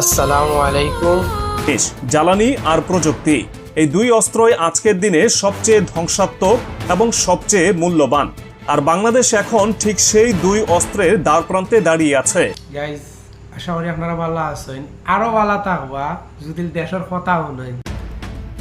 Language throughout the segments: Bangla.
আসসালামু আলাইকুম। দেশ জ্বালানি আর প্রযুক্তি এই দুই অস্ত্রই আজকের দিনে সবচেয়ে ধ্বংসাত্মক এবং সবচেয়ে মূল্যবান। আর বাংলাদেশ এখন ঠিক সেই দুই অস্ত্রের দ্বার প্রান্তে দাঁড়িয়ে আছে। গাইজ আশা করি আপনারা ভালো আছেন। আরও ভালো থাকবা যদি দেশের কথা শুনেন।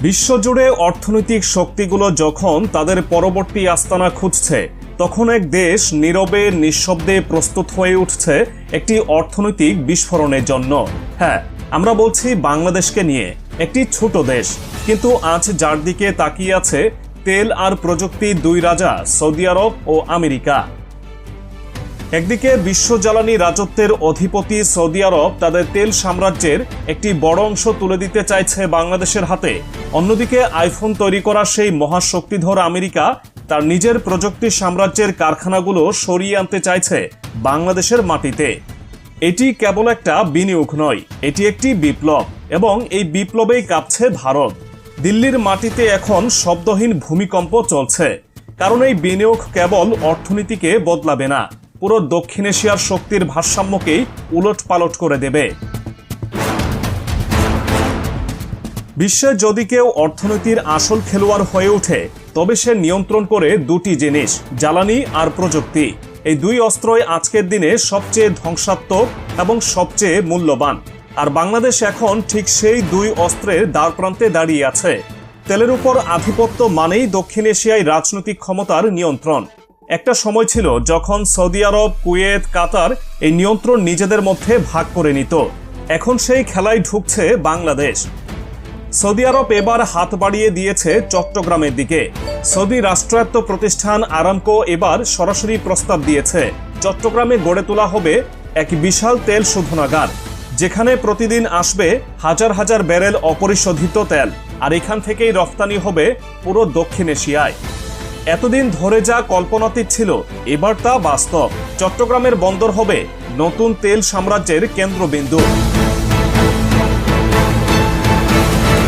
বিশ্বজুড়ে অর্থনৈতিক শক্তিগুলো যখন তাদের পরবর্তী আস্তানা খুঁজছে তখন এক দেশ নীরবে, নিঃশব্দে প্রস্তুত হয়ে উঠছে একটি অর্থনৈতিক বিস্ফোরণের জন্য। হ্যাঁ আমরা বলছি বাংলাদেশকে নিয়ে একটি ছোট দেশ। কিন্তু আজ যার দিকে তাকিয়ে আছে তেল আর প্রযুক্তি দুই রাজা, সৌদি আরব ও আমেরিকা। একদিকে বিশ্ব জ্বালানি রাজত্বের অধিপতি সৌদি আরব তাদের তেল সাম্রাজ্যের একটি বড় অংশ তুলে দিতে চাইছে বাংলাদেশের হাতে। অন্যদিকে আইফোন তৈরি করা সেই মহাশক্তিধর আমেরিকা তার নিজের প্রযুক্তি সাম্রাজ্যের কারখানাগুলো সরিয়ে আনতে চাইছে বাংলাদেশের মাটিতে। এটি কেবল একটা বিনিয়োগ নয়, এটি একটি বিপ্লব এবং এই বিপ্লবেই কাঁপছে ভারত। দিল্লির মাটিতে এখন শব্দহীন ভূমিকম্প চলছে, কারণ এই বিনিয়োগ কেবল অর্থনীতিকে বদলাবে না, পুরো দক্ষিণ এশিয়ার শক্তির ভারসাম্যকেই উলট পালট করে দেবে। বিশ্বে যদি কেউ অর্থনীতির আসল খেলোয়াড় হয়ে ওঠে তবে সে নিয়ন্ত্রণ করে দুটি জিনিস, জ্বালানি আর প্রযুক্তি। এই দুই অস্ত্রই আজকের দিনে সবচেয়ে ধ্বংসাত্মক এবং সবচেয়ে মূল্যবান। আর বাংলাদেশ এখন ঠিক সেই দুই অস্ত্রের দ্বার প্রান্তে দাঁড়িয়ে আছে। তেলের উপর আধিপত্য মানেই দক্ষিণ এশিয়ায় রাজনৈতিক ক্ষমতার নিয়ন্ত্রণ। একটা সময় ছিল যখন সৌদি আরব, কুয়েত, কাতার এই নিয়ন্ত্রণ নিজেদের মধ্যে ভাগ করে নিত। এখন সেই খেলায় ঢুকছে বাংলাদেশ। সৌদি আরব এবার হাত বাড়িয়ে দিয়েছে চট্টগ্রামের দিকে। সৌদি রাষ্ট্রায়ত্ত প্রতিষ্ঠান আরামকো এবার সরাসরি প্রস্তাব দিয়েছে। চট্টগ্রামে গড়ে তোলা হবে এক বিশাল তেল শোধনাগার, যেখানে প্রতিদিন আসবে হাজার হাজার ব্যারেল অপরিশোধিত তেল, আর এখান থেকেই রফতানি হবে পুরো দক্ষিণ এশিয়ায়। এতদিন ধরে যা কল্পনাতীত ছিল, এবার তা বাস্তব। চট্টগ্রামের বন্দর হবে নতুন তেল সাম্রাজ্যের কেন্দ্রবিন্দু।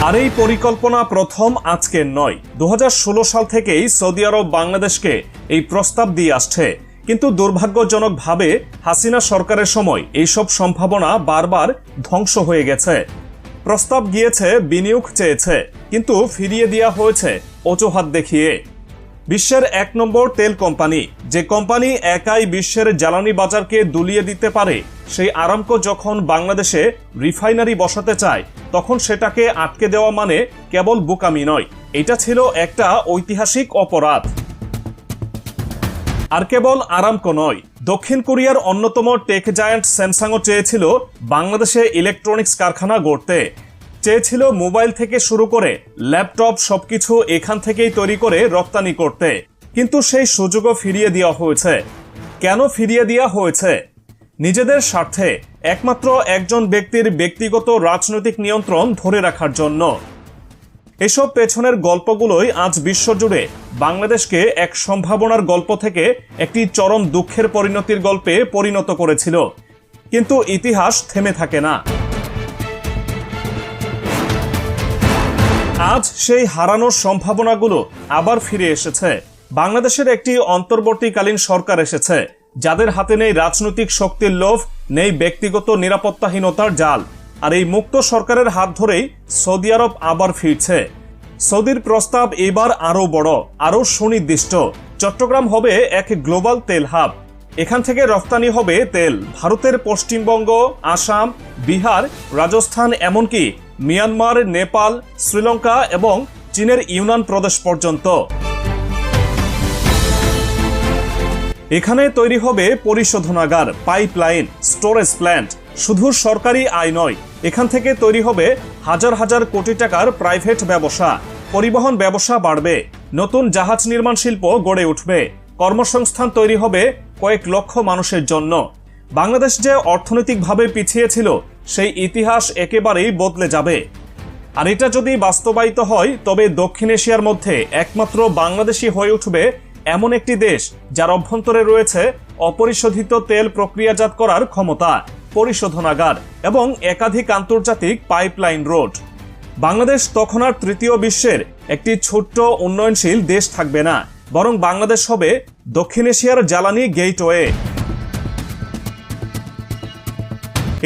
আর এই পরিকল্পনা প্রথম আজকের নয়। দু সাল থেকেই সৌদি আরব বাংলাদেশকে এই প্রস্তাব দিয়ে আসছে। কিন্তু দুর্ভাগ্যজনকভাবে হাসিনা সরকারের সময় এইসব সম্ভাবনা বারবার ধ্বংস হয়ে গেছে। প্রস্তাব গিয়েছে, বিনিয়োগ চেয়েছে, কিন্তু ফিরিয়ে দেওয়া হয়েছে অজুহাত দেখিয়ে। বিশ্বের এক নম্বর তেল কোম্পানি, যে কোম্পানি একাই বিশ্বের জ্বালানি বাজারকে দুলিয়ে দিতে পারে সেই আরামকো যখন বাংলাদেশে রিফাইনারি বসাতে চায়, তখন সেটাকে আটকে দেওয়া মানে কেবল বোকামি নয়। এটা ছিল একটা ঐতিহাসিক অপরাধ। আর কেবল আরামকো নয়, দক্ষিণ কোরিয়ার অন্যতম টেক জায়ান্ট স্যামসাংও চেয়েছিল বাংলাদেশে ইলেকট্রনিক্স কারখানা গড়তে। চেয়েছিল মোবাইল থেকে শুরু করে ল্যাপটপ সবকিছু এখান থেকেই তৈরি করে রপ্তানি করতে। কিন্তু সেই সুযোগও ফিরিয়ে দেওয়া হয়েছে। কেন ফিরিয়ে দেওয়া হয়েছে? নিজেদের স্বার্থে একমাত্র একজন ব্যক্তির ব্যক্তিগত রাজনৈতিক নিয়ন্ত্রণ ধরে রাখার জন্য। এসব পেছনের গল্পগুলোই আজ বিশ্বজুড়ে বাংলাদেশকে এক সম্ভাবনার গল্প থেকে একটি চরম দুঃখের পরিণতির গল্পে পরিণত করেছিল। কিন্তু ইতিহাস থেমে থাকে না। আজ সেই হারানোর সম্ভাবনাগুলো আবার ফিরে এসেছে। বাংলাদেশের একটি অন্তর্বর্তীকালীন সরকার এসেছে। যাদের হাতে নেই রাজনৈতিক শক্তির লোভ, নেই ব্যক্তিগত নিরাপত্তাহীনতার জাল। আর এই মুক্ত সরকারের হাত ধরেই সৌদি আরব আবার ফিরছে। সৌদির প্রস্তাব এবার আরও বড়, আরও সুনির্দিষ্ট। চট্টগ্রাম হবে এক গ্লোবাল তেল হাব। এখান থেকে রফতানি হবে তেল। ভারতের পশ্চিমবঙ্গ, আসাম, বিহার, রাজস্থান এমনকি মিয়ানমার, নেপাল, শ্রীলঙ্কা এবং চীনের ইউনান প্রদেশ পর্যন্ত। এখানে তৈরি হবে পরিশোধনাগার, পাইপলাইন, স্টোরেজ প্ল্যান্ট। শুধু সরকারি আয় নয়, এখান থেকে তৈরি হবে হাজার হাজার কোটি টাকার প্রাইভেট ব্যবসা। পরিবহন ব্যবসা বাড়বে, নতুন জাহাজ নির্মাণ শিল্প গড়ে উঠবে। কর্মসংস্থান তৈরি হবে কয়েক লক্ষ মানুষের জন্য। বাংলাদেশ যে অর্থনৈতিকভাবে পিছিয়ে ছিল, সেই ইতিহাস একেবারেই বদলে যাবে। আর এটা যদি বাস্তবায়িত হয়, তবে দক্ষিণ এশিয়ার মধ্যে একমাত্র বাংলাদেশি হয়ে উঠবে এমন একটি দেশ যার অভ্যন্তরে রয়েছে অপরিশোধিত তেল প্রক্রিয়াজাত করার ক্ষমতা, পরিশোধনাগার এবং একাধিক আন্তর্জাতিক পাইপলাইন রোড। বাংলাদেশ তখন আর তৃতীয় বিশ্বের একটি ছোট্ট উন্নয়নশীল দেশ থাকবে না, বরং বাংলাদেশ হবে দক্ষিণ এশিয়ার জ্বালানি গেটওয়ে।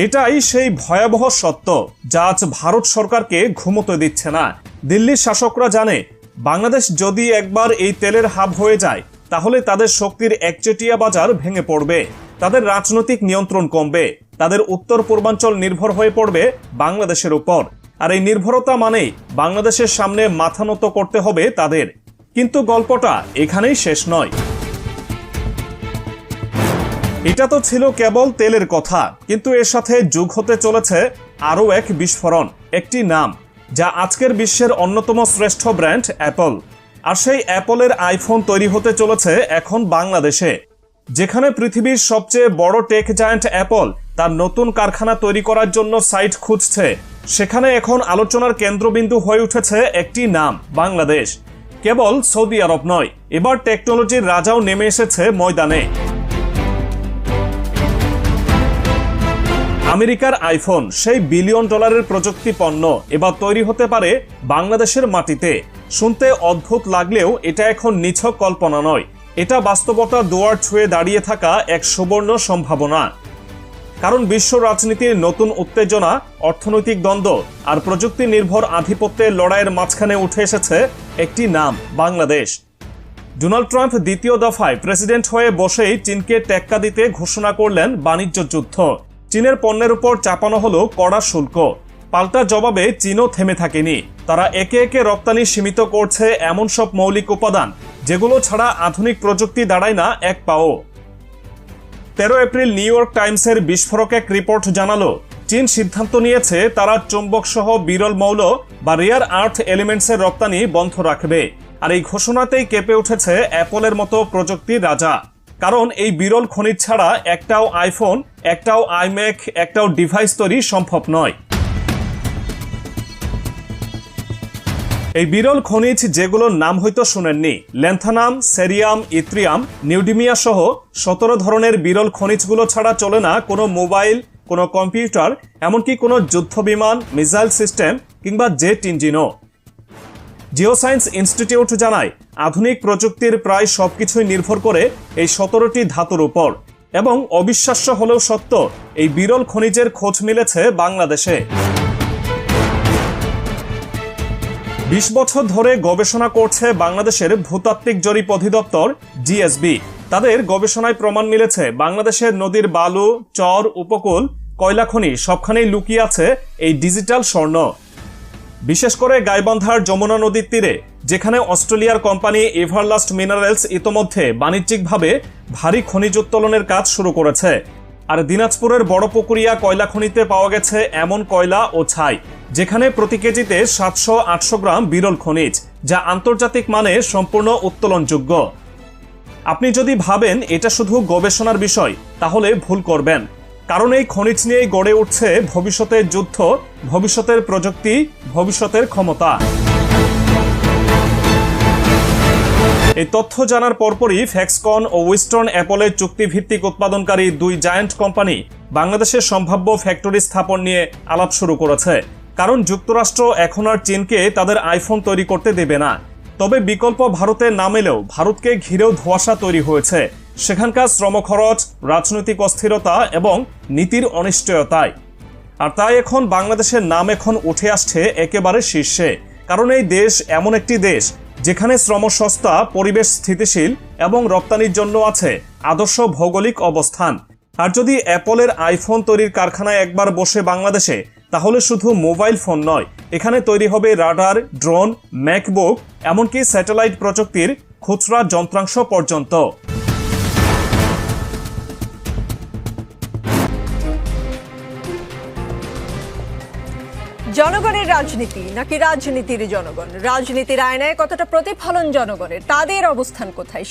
এটাই সেই ভয়াবহ সত্য যা আজ ভারত সরকারকে ঘুমোতে দিচ্ছে না। দিল্লির শাসকরা জানে বাংলাদেশ যদি একবার এই তেলের হাব হয়ে যায়, তাহলে তাদের শক্তির একচেটিয়া বাজার ভেঙে পড়বে। তাদের রাজনৈতিক নিয়ন্ত্রণ কমবে। তাদের উত্তর পূর্বাঞ্চল নির্ভর হয়ে পড়বে বাংলাদেশের উপর। আর এই নির্ভরতা মানেই বাংলাদেশের সামনে মাথা নত করতে হবে তাদের। কিন্তু গল্পটা এখানেই শেষ নয়। এটা তো ছিল কেবল তেলের কথা, কিন্তু এর সাথে যুগ হতে চলেছে আরও এক বিস্ফোরণ, একটি নাম। যা আজকের বিশ্বের অন্যতম শ্রেষ্ঠ ব্র্যান্ড অ্যাপল। আর সেই অ্যাপলের আইফোন তৈরি হতে চলেছে এখন বাংলাদেশে। যেখানে পৃথিবীর সবচেয়ে বড় টেক জায়ান্ট অ্যাপল তার নতুন কারখানা তৈরি করার জন্য সাইট খুঁজছে। সেখানে এখন আলোচনার কেন্দ্রবিন্দু হয়ে উঠেছে একটি নাম, বাংলাদেশ। কেবল সৌদি আরব নয়, এবার টেকনোলজির রাজাও নেমে এসেছে ময়দানে। আমেরিকার আইফোন, সেই বিলিয়ন ডলারের প্রযুক্তি পণ্য এবার তৈরি হতে পারে বাংলাদেশের মাটিতে। শুনতে অদ্ভুত লাগলেও এটা এখন নিছক কল্পনা নয়। এটা বাস্তবতা দুয়ার ছুঁয়ে দাঁড়িয়ে থাকা এক সুবর্ণ সম্ভাবনা। কারণ বিশ্ব রাজনীতির নতুন উত্তেজনা, অর্থনৈতিক দ্বন্দ্ব আর প্রযুক্তি নির্ভর আধিপত্যের লড়াইয়ের মাঝখানে উঠে এসেছে একটি নাম, বাংলাদেশ। ডোনাল্ড ট্রাম্প দ্বিতীয় দফায় প্রেসিডেন্ট হয়ে বসেই চীনকে টেক্কা দিতে ঘোষণা করলেন বাণিজ্য যুদ্ধ। চীনের পণ্যের উপর চাপানো হলো কড়া শুল্ক। পাল্টা জবাবে চীনও থেমে থাকেনি। তারা একে একে রপ্তানি সীমিত করছে এমন সব মৌলিক উপাদান, যেগুলো ছাড়া আধুনিক প্রযুক্তি দাঁড়ায় না এক পাও। তেরো এপ্রিল নিউ ইয়র্ক টাইমসের বিস্ফোরক এক রিপোর্ট জানালো, চীন সিদ্ধান্ত নিয়েছে তারা চুম্বক সহ বিরল মৌল বা রেয়ার আর্থ এলিমেন্টসের রপ্তানি বন্ধ রাখবে। আর এই ঘোষণাতেই কেঁপে উঠেছে অ্যাপলের মতো প্রযুক্তির রাজা। কারণ এই বিরল খনিজ ছাড়া একটাও আইফোন একটাও আইম্যাক একটাও ডিভাইস তৈরি সম্ভব নয়। এই বিরল খনিজ যেগুলোর নাম হয়তো শুনেননি, ল্যান্থানাম, সেরিয়াম ইত্রিয়াম নিউডিমিয়া সহ সতেরো ধরনের বিরল খনিজগুলো ছাড়া চলে না কোনো মোবাইল, কোনো কম্পিউটার, এমনকি কোনো যুদ্ধ বিমান মিসাইল সিস্টেম কিংবা জেট ইঞ্জিনও। জিওসায়েন্স ইনস্টিটিউট জানায়, আধুনিক প্রযুক্তির প্রায় সবকিছুই নির্ভর করে এই সতেরোটি ধাতুর উপর। এবং অবিশ্বাস্য হলেও সত্য, এই বিরল খনিজের খোঁজ মিলেছে বাংলাদেশে। বিশ বছর ধরে গবেষণা করছে বাংলাদেশের ভূতাত্ত্বিক জরিপ অধিদপ্তর, জিএসবি। তাদের গবেষণায় প্রমাণ মিলেছে, বাংলাদেশের নদীর বালু, চর, উপকূল, কয়লা খনি সবখানেই লুকিয়ে আছে এই ডিজিটাল স্বর্ণ। বিশেষ করে গাইবান্ধার যমুনা নদীর তীরে, যেখানে অস্ট্রেলিয়ার কোম্পানি এভারলাস্ট মিনারেলস ইতোমধ্যে বাণিজ্যিকভাবে ভারী খনিজ উত্তোলনের কাজ শুরু করেছে। আর দিনাজপুরের বড় পুকুরিয়া কয়লা খনিতে পাওয়া গেছে এমন কয়লা ও ছাই, যেখানে প্রতি কেজিতে সাতশো আটশো গ্রাম বিরল খনিজ, যা আন্তর্জাতিক মানে সম্পূর্ণ উত্তোলনযোগ্য। আপনি যদি ভাবেন এটা শুধু গবেষণার বিষয়, তাহলে ভুল করবেন। কারণ এই খনিজ নিয়েই গড়ে উঠছে ভবিষ্যতের যুদ্ধ, ভবিষ্যতের প্রযুক্তি, ভবিষ্যতের ক্ষমতা। এই তথ্য জানার পরপরই ফ্যাক্সকন ও ওয়েস্টার্ন অ্যাপলের চুক্তিভিত্তিক উৎপাদনকারী দুই জায়ান্ট কোম্পানি বাংলাদেশের সম্ভাব্য ফ্যাক্টরি স্থাপন নিয়ে আলাপ শুরু করেছে। কারণ যুক্তরাষ্ট্র এখন আর চীনকে তাদের আইফোন তৈরি করতে দেবে না। তবে বিকল্প ভারতে নাম এলেও ভারতকে ঘিরেও ধোঁয়াশা তৈরি হয়েছে। সেখানকার শ্রম খরচ রাজনৈতিক অস্থিরতা এবং নীতির অনিশ্চয়তায়। আর তাই এখন বাংলাদেশের নাম এখন উঠে আসছে একেবারে শীর্ষে। কারণ এই দেশ এমন একটি দেশ, যেখানে শ্রম সস্তা, পরিবেশ স্থিতিশীল এবং রপ্তানির জন্য আছে আদর্শ ভৌগোলিক অবস্থান। আর যদি অ্যাপলের আইফোন তৈরির কারখানায় একবার বসে বাংলাদেশে, তাহলে শুধু মোবাইল ফোন নয়, এখানে তৈরি হবে রাডার, ড্রোন, ম্যাকবুক, এমনকি স্যাটেলাইট প্রযুক্তির খুচরা যন্ত্রাংশ পর্যন্ত। জনগণের রাজনীতি নাকি রাজনীতির জনগণ? রাজনীতির আয়নায় কতটা প্রতিফলন জনগণের? তাদের অবস্থান কোথায়?